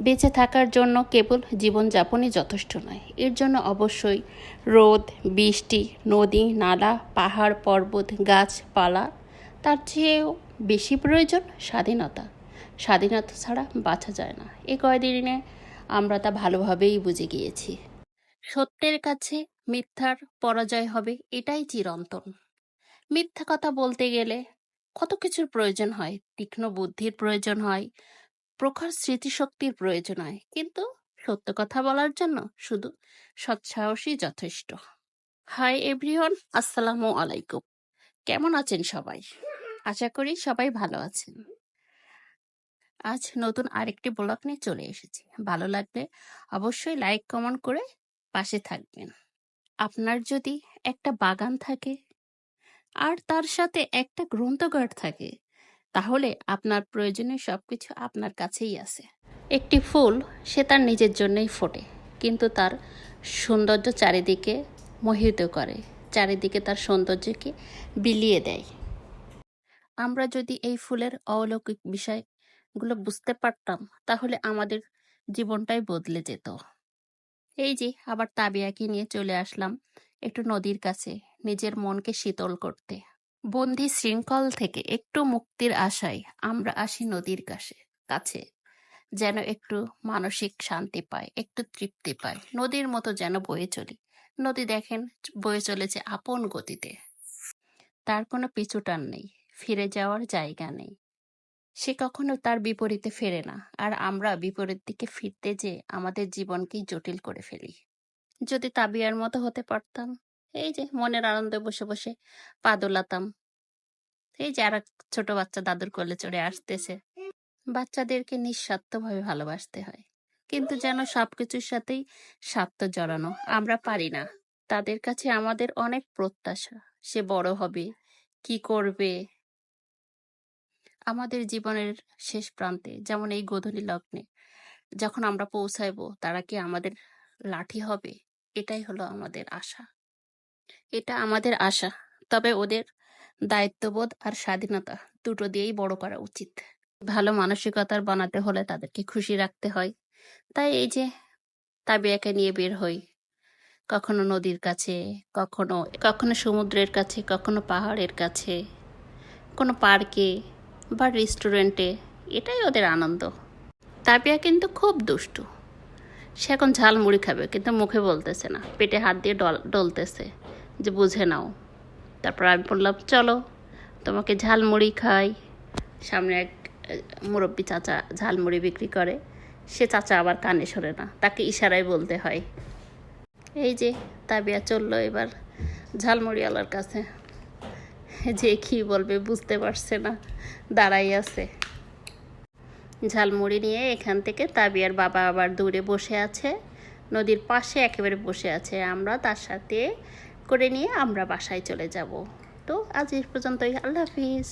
বেঁচে থাকার জন্য কেবল জীবনযাপনই যথেষ্ট নয়। এর জন্য অবশ্যই রোদ, বৃষ্টি, নদী, নালা, পাহাড়, পর্বত, গাছপালা, তার চেয়েও বেশি প্রয়োজন স্বাধীনতা। স্বাধীনতা ছাড়া বাঁচা যায় না। এই কয়দিনে আমরা তা ভালোভাবেই বুঝে গিয়েছি। সত্যের কাছে মিথ্যার পরাজয় হবে, এটাই চিরন্তন। মিথ্যা কথা বলতে গেলে কত কিছুর প্রয়োজন হয়? তীক্ষ্ণ বুদ্ধির প্রয়োজন হয় প্রখর স্মৃতিশক্তির প্রয়োজন হয়। কিন্তু সত্য কথা বলার জন্য শুধু সৎসাহসই যথেষ্ট। হাই এভরিওয়ান আসসালামু আলাইকুম। কেমন আছেন সবাই? আশা করি সবাই ভালো আছেন। আজ নতুন আরেকটি ব্লগ নিয়ে চলে এসেছি। ভালো লাগলে অবশ্যই লাইক কমেন্ট করে পাশে থাকবেন। আপনার যদি একটা বাগান থাকে আর তার সাথে একটা গ্রন্থগার থাকে তাহলে আপনার প্রয়োজনীয় সব কিছু আপনার কাছেই আছে। একটি ফুল সে তার নিজের জন্যই ফোটে, কিন্তু তার সৌন্দর্য চারিদিকে মোহিত করে, চারিদিকে তার সৌন্দর্যকে বিলিয়ে দেয়। আমরা যদি এই ফুলের অলৌকিক বিষয়গুলো বুঝতে পারতাম, তাহলে আমাদের জীবনটাই বদলে যেত। এই যে, আবার তাবিয়াকে নিয়ে চলে আসলাম একটু নদীর কাছে, নিজের মনকে শীতল করতে। বন্দি শৃঙ্খল থেকে একটু মুক্তির আশায় আমরা আসি নদীর কাছে কাছে। যেন একটু মানসিক শান্তি পায়, একটু তৃপ্তি পায়। নদীর মতো যেন বয়ে চলি। নদী দেখেন, বয়ে চলেছে আপন গতিতে। তার কোনো পিছুটান নেই, ফিরে যাওয়ার জায়গা নেই। সে কখনো তার বিপরীতে ফেরে না, আর আমরা বিপরীত দিকে ফিরতে যে আমাদের জীবনকেই জটিল করে ফেলি। যদি তাবিয়ার মতো হতে পারতাম এই যে মনের আনন্দে বসে বসে পা দোলাতাম এই যে আর ছোট বাচ্চা দাদুর কোলে চড়ে আসতেছে। বাচ্চাদেরকে নিঃস্বার্থভাবে ভালোবাসতে হয়। কিন্তু যেন সবকিছুর সাথেই স্বার্থ জড়ানো আমরা পারি না। তাদের কাছে আমাদের অনেক প্রত্যাশা, সে বড় হবে, কি করবে? আমাদের জীবনের শেষ প্রান্তে যেমন এই গোধূলি লগ্নে যখন আমরা পৌঁছাইবো, তারা কি আমাদের লাঠি হবে? এটাই হলো আমাদের আশা। এটা আমাদের আশা। তবে ওদের দায়িত্ববোধ আর স্বাধীনতা দুটো দিয়েই বড় করা উচিত। ভালো মানসিকতার বানাতে হলে তাদেরকে খুশি রাখতে হয়। তাই এই যে তাবিয়াকে নিয়ে বের হই। কখনো নদীর কাছে, কখনো কখনো সমুদ্রের কাছে, কখনো পাহাড়ের কাছে, কোনো পার্কে বা রেস্টুরেন্টে, এটাই ওদের আনন্দ। তাবিয়া কিন্তু খুব দুষ্টু। সে এখন ঝাল মুড়ি খাবে, কিন্তু মুখে বলতেছে না। পেটে হাত দিয়ে ডল, ডলতেছে। যে বুঝে নাও। তারপর আমি বললাম, চলো, তোমাকে ঝালমুড়ি খাই। সামনে এক মুরব্বি চাচা ঝালমুড়ি বিক্রি করে। সে চাচা আবার কানে সরে না, তাকে ইশারায় বলতে হয়। এই যে, তাবিয়া চলল এবার ঝালমুড়িওয়ালার কাছে। যে কি বলবে বুঝতে পারছে না, দাঁড়াই আছে। ঝালমুড়ি নিয়ে এখান থেকে তাবিয়ার বাবা আবার দূরে বসে আছে। নদীর পাশে একেবারে বসে আছে। আমরা তার সাথে করে নিয়ে আমরা বাসায় চলে যাব। তো আজ এই পর্যন্তই আল্লাহ হাফিজ।